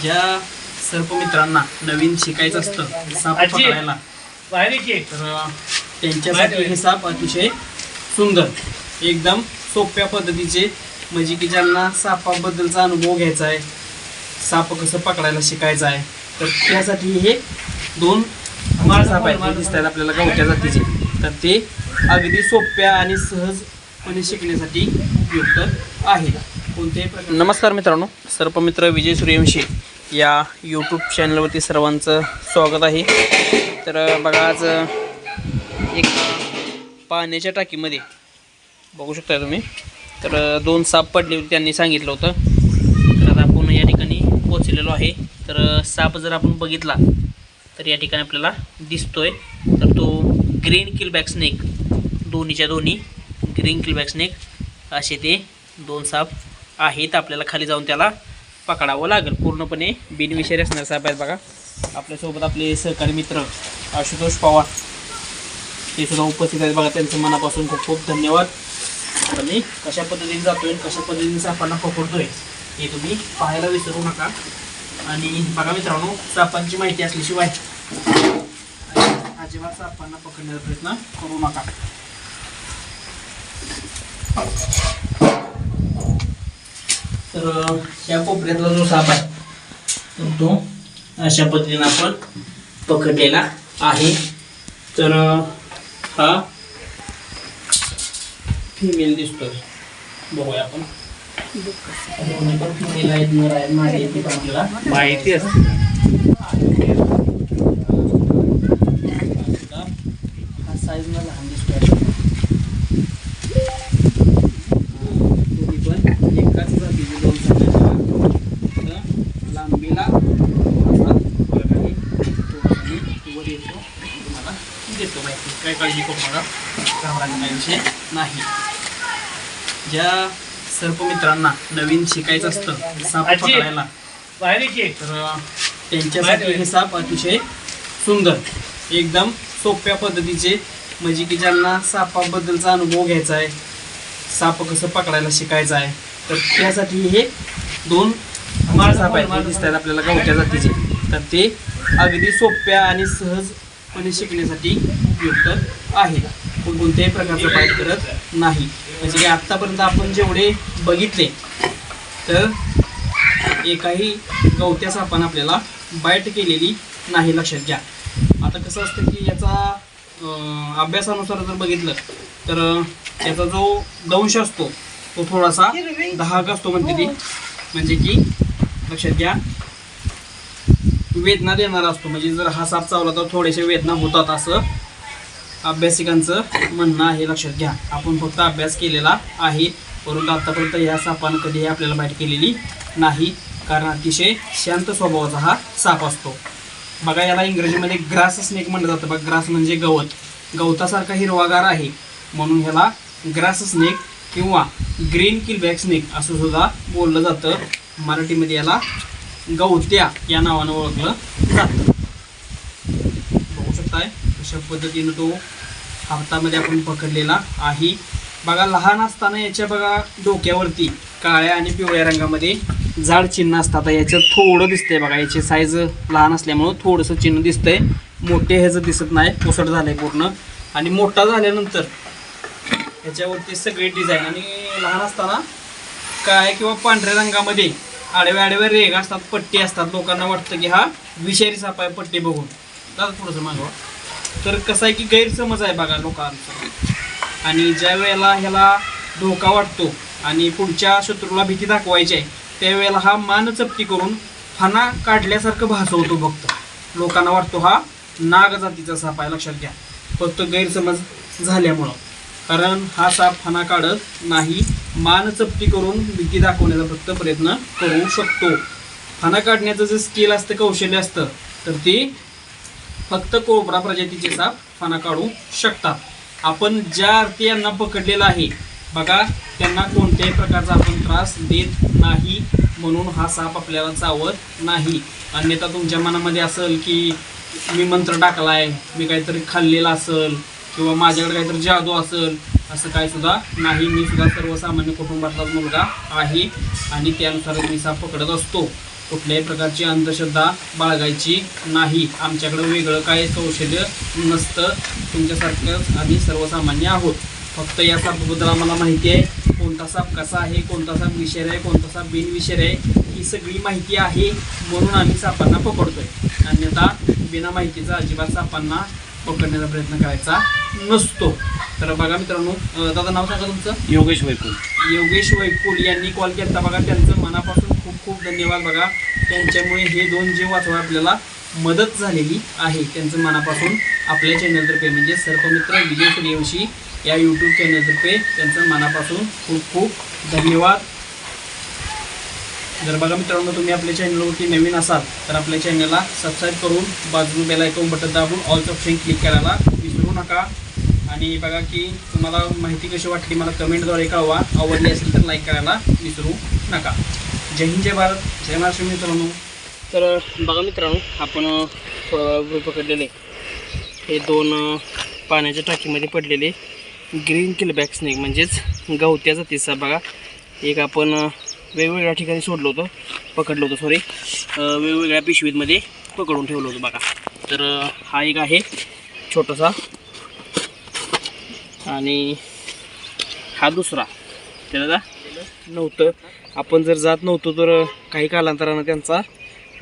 ज्या सर्प मित्रांना नवीन शिकायचं असतं साप. पकडायला. तर त्यांच्यासाठी हे साप अतिशय सुंदर एकदम सोप्या पद्धतीचे म्हणजे की ज्यांना सापाबद्दलचा अनुभव घ्यायचा आहे साप कसं पकडायला शिकायचं आहे तर त्यासाठी हे दोन साप आहेत दिसत आहेत आपल्याला गवत्या जातीचे तर ते अगदी सोप्या आणि सहजपणे शिकण्यासाठी उपयुक्त आहेत कोणत्याही नमस्कार मित्रांनो सर्पमित्र विजय सूर्यवंशी या यूट्यूब चॅनलवरती सर्वांचं स्वागत आहे. तर बघा आज एक पाण्याच्या टाकीमध्ये बघू शकता तुम्ही. तर दोन साप पडले होते त्यांनी सांगितलं होतं. तर आता आपण या ठिकाणी पोचलेलो आहे. तर साप जर आपण बघितला तर या ठिकाणी आपल्याला दिसतोय. तर तो ग्रीन किलबॅक स्नेक दोन्हीच्या दोन्ही ग्रीन किलबॅक स्नेक असे ते दोन साप आहेत. आपल्याला खाली जाऊन त्याला पकडावं लागेल. पूर्णपणे बिनविषारी असणार साहेब आहेत बघा. आपल्यासोबत आपले सहकारी मित्र आशुतोष पवार. ते सुद्धा उपस्थित आहेत बघा. त्यांचं मनापासून खूप खूप धन्यवाद. आणि कशा पद्धतीने जातोय कशा पद्धतीने सापांना पकडतोय हे तुम्ही पाहायला विसरू नका. आणि बघा मित्रांनो सापांची माहिती असल्याशिवाय अजिबात सापांना पकडण्याचा प्रयत्न करू नका. तर या कोपऱ्यातला जो साप आहे तर तो अशा पद्धतीनं आपण पकडलेला आहे. तर हा फिमेल दिसतोय. बघूया आपण. पण फिमेल आहेत नर आहेत माहिती ते आपल्याला. माहिती असते हा साईज ना लहान दिसतोय दोन्ही पण एकाच जातीचे दोन साप आहेत. फक्त लांबीला थोडासा फरक आहे थोडासा मी वर येतो तुम्हाला देतो माहिती काय काळजी करू नका घाबरायचा काही विषय नाही ज्या सर्पमित्रांना नवीन शिकायचं असतं साप. पकडायला. तर त्यांच्यासाठी हे साप अतिशय सुंदर एकदम सोप्या पद्धतीचे म्हणजे की ज्यांना सापाबद्दलचा अनुभव घ्यायचा आहे साप कसं पकडायला शिकायचं आहे तर त्यासाठी हे दोन साप आहेत दिसत आहेत आपल्याला गवत्या जातीचे तर ते अगदी सोप्या आणि सहजपणे शिकण्यासाठी उपयुक्त आहेत पण कोणत्याही प्रकारचं बाईट करत नाही. म्हणजे की आत्तापर्यंत आपण जेवढे बघितले तर एकाही गवत्या सापानं आपल्याला बाईट केलेली नाही लक्षात घ्या. आता कसं असतं की याचा अभ्यासानुसार जर बघितलं तर त्याचा जो दंश असतो तो थोडासा दहाक असतो म्हणते ती. म्हणजे की लक्षात घ्या वेदना देणारा असतो. म्हणजे जर हा साप चावला तर थोडेसे वेदना होतात असं अभ्यासिकांचं म्हणणं आहे. लक्षात घ्या. आपण फक्त अभ्यास केलेला आहे. परंतु आतापर्यंत या सापानं कधीही आपल्याला बाईट केलेली नाही. कारण अतिशय शांत स्वभावाचा हा साप असतो. बघा याला इंग्रजीमध्ये ग्रास स्नेक म्हणलं जातं. बघा ग्रास म्हणजे गवत. गवतासारखा हिरवागार आहे. म्हणून ह्याला ग्रास स्नेक किंवा ग्रीन किलबॅक स्नेक असं सुद्धा बोललं जातं. मराठीमध्ये याला गवत्या या नावानं ओळखलं जातं. बघू शकताय अशा पद्धतीनं तो हातामध्ये आपण पकडलेला आहे. बघा लहान असताना याच्या बघा डोक्यावरती काळ्या आणि पिवळ्या रंगामध्ये जाड चिन्ह असतात आता थोडं दिसतंय बघा याची साईज लहान असल्यामुळं थोडंसं चिन्ह दिसतंय. मोठे ह्याचं दिसत नाही पुसट झालंय पूर्ण. आणि मोठा झाल्यानंतर याच्यावरती सगळे डिझाईन आणि लहान असताना काळ्या किंवा पांढऱ्या रंगामध्ये आडव्या आडव्या रेग असतात पट्टी असतात लोकांना वाटतं की हा विषारी साप आहे पट्टी बघून. दादा थोडंसं मागवा तर कसं आहे की गैरसमज आहे बघा लोकांचा. आणि ज्या वेळेला ह्याला धोका वाटतो आणि पुढच्या शत्रूला भीती दाखवायची आहे त्यावेळेला हा मानचपटी करून फणा काढल्यासारखं भासवतो फक्त. लोकांना वाटतो हा नाग जातीचा साप आहे लक्षात घ्या. फक्त गैरसमज झाल्यामुळं. कारण हा साप फणा काढत नाही मान चपटी करून भीती दाखवण्याचा फक्त प्रयत्न करू शकतो. फणा काढण्याचं जे स्किल असतं कौशल्य असतं तर ते फक्त कोबरा प्रजातीचे साप फणा काढू शकतात. आपण ज्या अर्थी यांना पकडलेला आहे बघा त्यांना कोणत्याही प्रकारचा आपण त्रास देत नाही म्हणून हा साप आपल्याला चावत नाही. अन्यथा तुमच्या मनामध्ये असेल की मी मंत्र टाकला आहे मी काहीतरी खाल्लेलं असेल किंवा माझ्याकडे काहीतरी जादू असेल असं काय सुद्धा नाही. मी सुद्धा सर्वसामान्य कुटुंबातलाच मुलगा आहे आणि त्यानुसार मी साप पकडत असतो. कुठल्याही प्रकारची अंधश्रद्धा बाळगायची नाही. आमच्याकडं वेगळं काय कौशल्य नसतं. तुमच्यासारखंच आम्ही सर्वसामान्य आहोत. फक्त या सापाबद्दल आम्हाला माहिती आहे कोणता साप कसा आहे कोणता साप विषारी आहे कोणता साप बिनविषारी आहे ही सगळी माहिती आहे म्हणून आम्ही सापांना पकडतोय. अन्यथा बिना माहितीचा अजिबात सापांना पकडण्याचा प्रयत्न करायचा नसतो. तर बघा मित्रांनो दादा नाव सांगा तुमचं? योगेश वैकुल योगेश वैकुल यांनी कॉल केला बघा. त्यांचं मनापासून खूप खूप धन्यवाद बघा. त्यांच्यामुळे हे दोन जीव वाचवा आपल्याला मदत झालेली आहे. त्यांचं मनापासून आपल्या चॅनलतर्फे म्हणजे सर्पमित्र विजय सूर्यवंशी या यूट्यूब चॅनलतर्फे त्यांचं मनापासून खूप खूप धन्यवाद. जर बघा मित्रांनो तुम्ही आपल्या चॅनलवरती नवीन असाल तर आपल्या चॅनलला सबस्क्राईब करून बाजूला बेल आयकॉन बटन दाबून ऑल ऑप्शन क्लिक करायला विसरू नका. आणि बघा की तुम्हाला माहिती कशी वाटली मला कमेंटद्वारे कळवा. आवडली असेल तर लाईक करायला विसरू नका. जय हिंद जय भारत जय महाराष्ट्र मित्रांनो. तर बघा मित्रांनो आपण पकडलेले. हे दोन पाण्याच्या टाकीमध्ये पडलेले ग्रीन किलबॅक स्नेक म्हणजेच गवत्या जातीचा बघा. एक आपण वेगवेगळ्या ठिकाणी सोडलं होतं पकडलं होतं सॉरी वेगवेगळ्या पिशवीमध्ये पकडून ठेवलं होतं बघा. तर हा एक आहे छोटासा. आणि हा दुसरा. त्याला नव्हतं. आपण जर जात नव्हतो तर काही कालांतरानं त्यांचा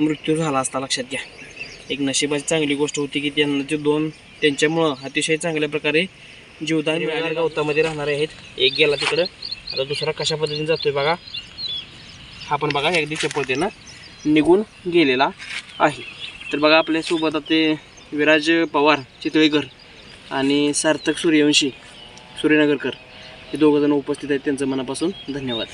मृत्यू झाला असता लक्षात घ्या. एक नशिबाची चांगली गोष्ट होती की त्यांना ते दोन त्यांच्यामुळं अतिशय चांगल्या प्रकारे जीवदान गवतामध्ये राहणारे आहेत. एक गेला तिकडं. आता दुसरा कशा पद्धतीने जातोय बघा. हा पण बघा अगदी चपळतेनं निघून गेलेला आहे. तर बघा आपल्यासोबत ते विराज पवार चितळेकर आणि सार्थक सूर्यवंशी सूर्यनगरकर हे दोघंजण उपस्थित आहेत. त्यांचं मनापासून धन्यवाद.